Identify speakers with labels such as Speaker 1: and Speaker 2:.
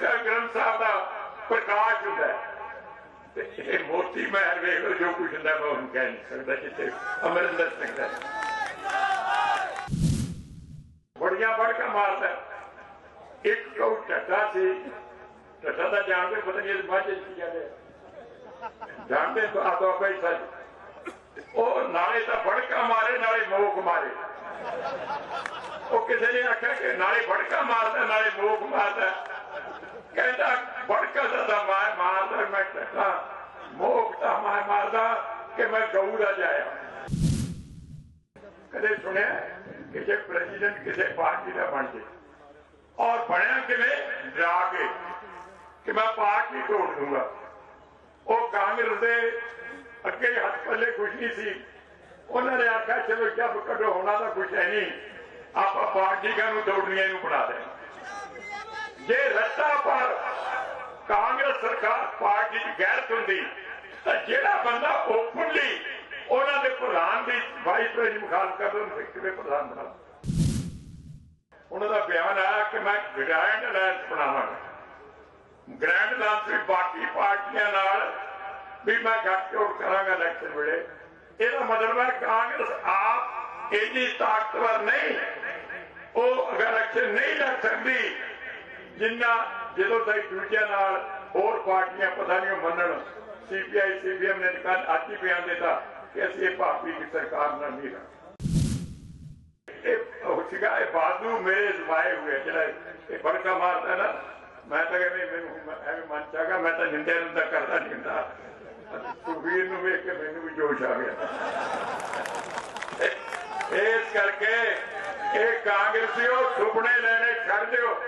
Speaker 1: ਗ੍ਰੰਥ ਸਾਹਿਬ ਦਾ ਪ੍ਰਕਾਸ਼ ਹੁੰਦਾ ਤੇ ਇਹ ਮੋਤੀ ਮਹਿਰ ਵੇਖ ਲੋ ਜੋ ਕੁਛ ਹੁੰਦਾ ਮੈਂ ਹੁਣ ਕਹਿ ਨਹੀਂ ਸਕਦਾ ਜਿੱਥੇ ਅਮਰਿੰਦਰ ਸਿੰਘ ਦਾ ਬੜੀਆਂ ਬੜਕਾ ਮਾਰਦਾ ਇੱਕ ਕਉ ਟੱਟਾ ਸੀ ਟੱਟਾ ਦਾ ਜਾਣਦੇ, ਪਤਾ ਨਹੀਂ ਬਾਅਦ ਚ ਕੀ ਜਾਂਦੇ ਜਾਣਦੇ ਤਾਂ ਆਦੋ ਕੋਈ ਸੱਚ। ਉਹ ਨਾਲੇ ਤਾਂ ਫੜਕਾ ਮਾਰੇ, ਨਾਲੇ ਮੋਖ ਮਾਰੇ। ਉਹ ਕਿਸੇ ਨੇ ਆਖਿਆ ਕਿ ਨਾਲੇ ਫੜਕਾ ਮਾਰਦਾ, ਨਾਲੇ ਮੋਖ ਮਾਰਦਾ। ਮੈਂ ਟੱਟਾ ਮੋਖ ਤਾਂ ਮੈਂ ਮਾਰਦਾ ਕਿ ਮੈਂ ਗਊ ਦਾ ਜਾਇਆ। ਕਦੇ ਸੁਣਿਆ ਕਿਸੇ ਪ੍ਰੈਜ਼ੀਡੈਂਟ, ਕਿਸੇ ਪਾਰਟੀ ਦਾ ਬਣ ਜੇ ਔਰ ਬਣਿਆ ਕਿਵੇਂ? ਡਰਾ ਕੇ ਕਿ ਮੈਂ ਪਾਰਟੀ ਤੋੜ ਦੂੰਗਾ। ਉਹ ਕਾਂਗਰਸ ਦੇ ਅੱਗੇ ਹੱਥ ਪੱਲੇ ਕੁਝ ਨਹੀਂ ਸੀ। ਉਹਨਾਂ ਨੇ ਆਖਿਆ, ਚਲੋ ਜੱਬ ਕੱਢੋ ਹੋਣਾ ਤਾਂ ਕੁਝ ਹੈ ਨਹੀਂ। ਆਪਾਂ ਪਾਰਟੀ ਨੂੰ ਦੌੜਨੀਆਂ ਨੂੰ ਬਣਾ ਦੇ ਜੇ ਰੱਤਾ ਪਰ ਕਾਂਗਰਸ ਸਰਕਾਰ ਪਾਰਟੀ ਦੀ ਗੈਰਤ ਹੁੰਦੀ। ਤਾਂ ਜਿਹੜਾ ਬੰਦਾ ਓਪਨਲੀ ਉਹਨਾਂ ਦੇ ਪ੍ਰਧਾਨ ਦੀ ਵਾਈਸ ਪ੍ਰੈਜ਼ੀਡੈਂਟ ਮੁਖਾਲਫ ਕਰਦਾ ਉਹਨੂੰ ਪ੍ਰਧਾਨ ਬਣਾ? ਉਹਨਾਂ ਦਾ ਬਿਆਨ ਆਇਆ ਕਿ ਮੈਂ ਗ੍ਰੈਂਡ ਅਲਾਈਅੰਸ ਬਣਾਵਾਂਗਾ। ਗ੍ਰੈਂਡ ਅਲਾਈਅੰਸ ਵੀ ਬਾਕੀ ਪਾਰਟੀਆਂ ਨਾਲ ਵੀ ਮੈਂ ਗੱਠਜੋੜ ਕਰਾਂਗਾ ਇਲੈਕਸ਼ਨ ਵੇਲੇ। ਇਹਦਾ ਮਤਲਬ ਹੈ ਕਾਂਗਰਸ ਆਪ ਇੰਨੀ ਤਾਕਤਵਰ ਨਹੀਂ। ਉਹ ਅਗਰ ਇਲੈਕਸ਼ਨ ਨਹੀਂ ਲੜ ਸਕਦੀ ਜਿੰਨਾ ਜਦੋਂ ਤੱਕ ਦੂਜਿਆਂ ਨਾਲ ਹੋਰ ਪਾਰਟੀਆਂ ਪਤਾ ਨਹੀਂ ਉਹ ਮੰਨਣ ਸੀਪੀਆਈ ਸੀਪੀਐਮ ਨੇ ਕੱਲ ਅੱਜ ਹੀ ਬਿਆਨ ਦਿੱਤਾ ਕਿ ਅਸੀਂ ਇਹ ਭਾਰਤੀ ਦੀ ਸਰਕਾਰ ਨਾਲ ਨਹੀਂ ਰਹਿਣਾ। ਇਹ ਉਹ ਸੀਗਾ, ਇਹ ਬਾਦੂ ਮੇਰੇ ਜ਼ਮਾਏ ਹੋਏ ਜਿਹੜਾ ਇਹ ਬੜਕਾ ਮਾਰਦਾ ਨਾ, ਮੈਂ ਤਾਂ ਕਹਿੰਦਾ ਮੈਨੂੰ ਐਵੇਂ ਮਨ ਚਾਗਾ ਮੈਂ ਤਾਂ ਨਿੰਦੇ ਨੂੰ ਤਾਂ ਕਰਦਾ ਨਹੀਂ ਹੁੰਦਾ। ਸੁਖਬੀਰ ਨੂੰ ਵੇਖ ਕੇ ਮੈਨੂੰ ਵੀ ਜੋਸ਼ ਆ ਗਿਆ। ਇਸ ਕਰਕੇ ਇਹ ਕਾਂਗਰਸੀਓ ਸੁਪਨੇ ਲੈਣੇ ਛੱਡ ਦਿਓ।